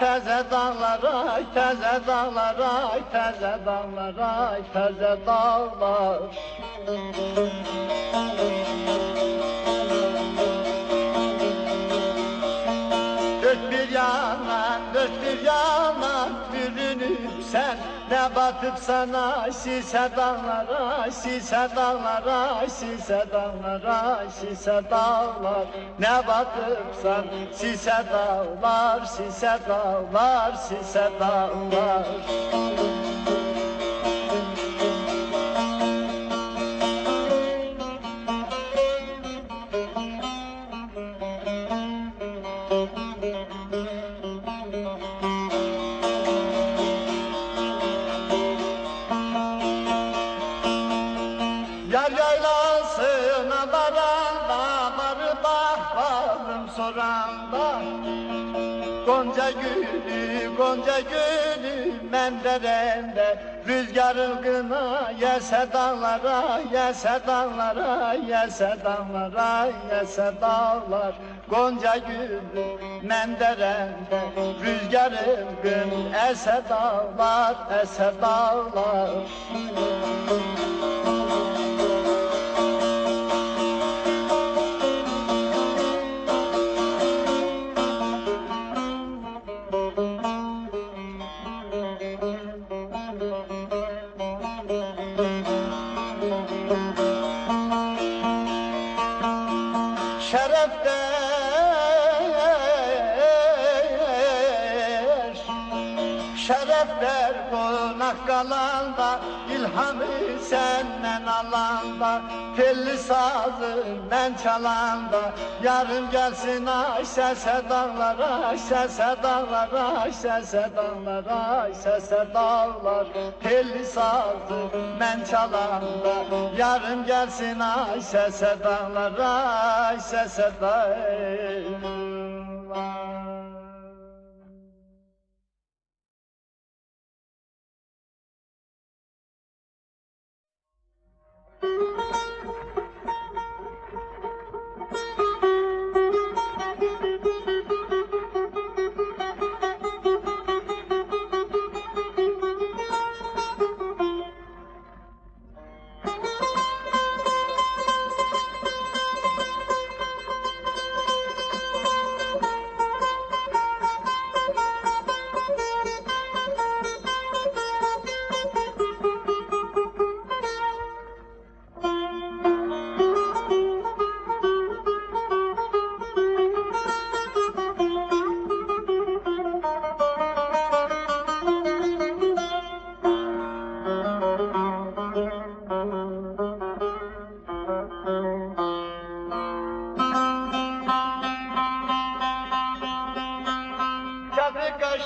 teze dağlar ay teze dağlar ay teze dağlar ay teze dağlar. Dört bir yana, dört bir yana sen Ne batıp sana şişe dağlara, şişe dağlara, şişe dağlara, şişe dağlar Ne batıp sen şişe dağlar, şişe dağlar, şişe dağlar Yar soranda Gonca gülü, gonca gülü menderende Rüzgar ılgına yese dağlara, yese dağlara, yese dağlara, yese dağlar. Gonca gülü menderende Rüzgar ılgın ese dağlar, ese dağlar. şeref der Şeref der konak kalanda İlhamı senden alanda Telli sazı ben çalanda Yarın gelsin Ayşe dağlara Ayşe dağlara Ayşe dağlara Ayşe dağlar Telli sazı ben çalanda Yarın gelsin Ayşe dağlara Ayşe dağlar Çapı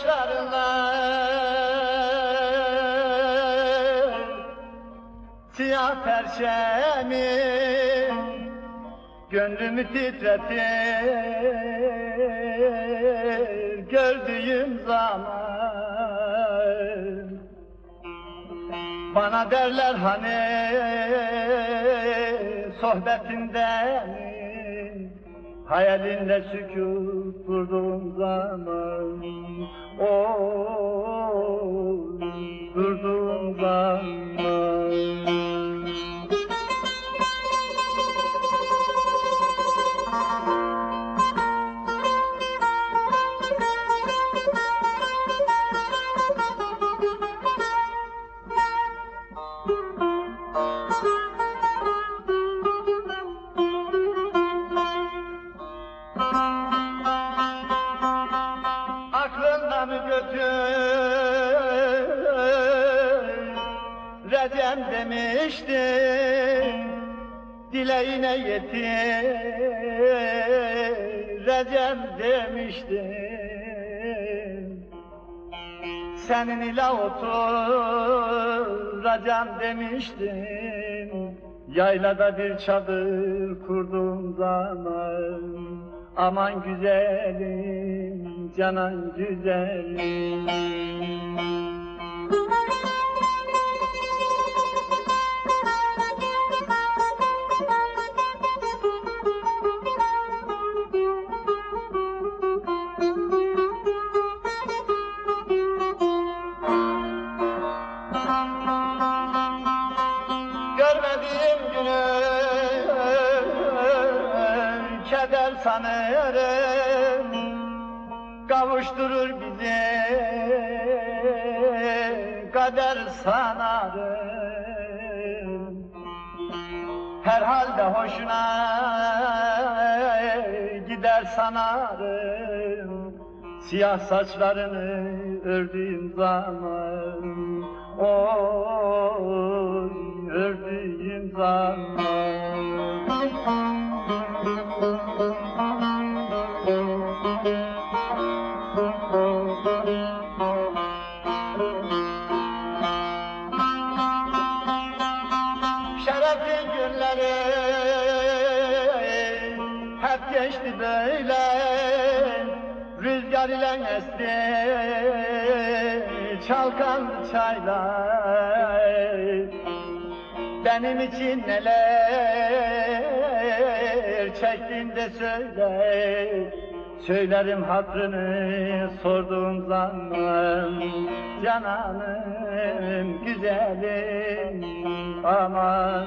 kaşlarına Siyah perçemi Gönlümü titretir Gördüğüm zaman. Bana derler hani Sohbetinden Hayalinle sükut durduğum zaman o durduğum zaman demişti dileğine yetir Recem demişti senin ile oturacağım demiştim. Yaylada bir çadır kurduğum zaman. Aman güzelim, canan güzelim görmediğim günü keder sanırım. Kavuşturur bizi kader sanarım. Herhalde hoşuna gider sanarım. Siyah saçlarını ördüğüm zaman oy geçti böyle. Rüzgar ile esti çalkan çaylar Benim için neler çektin de söyle. Söylerim hatrını sorduğum zaman. Cananım güzelim aman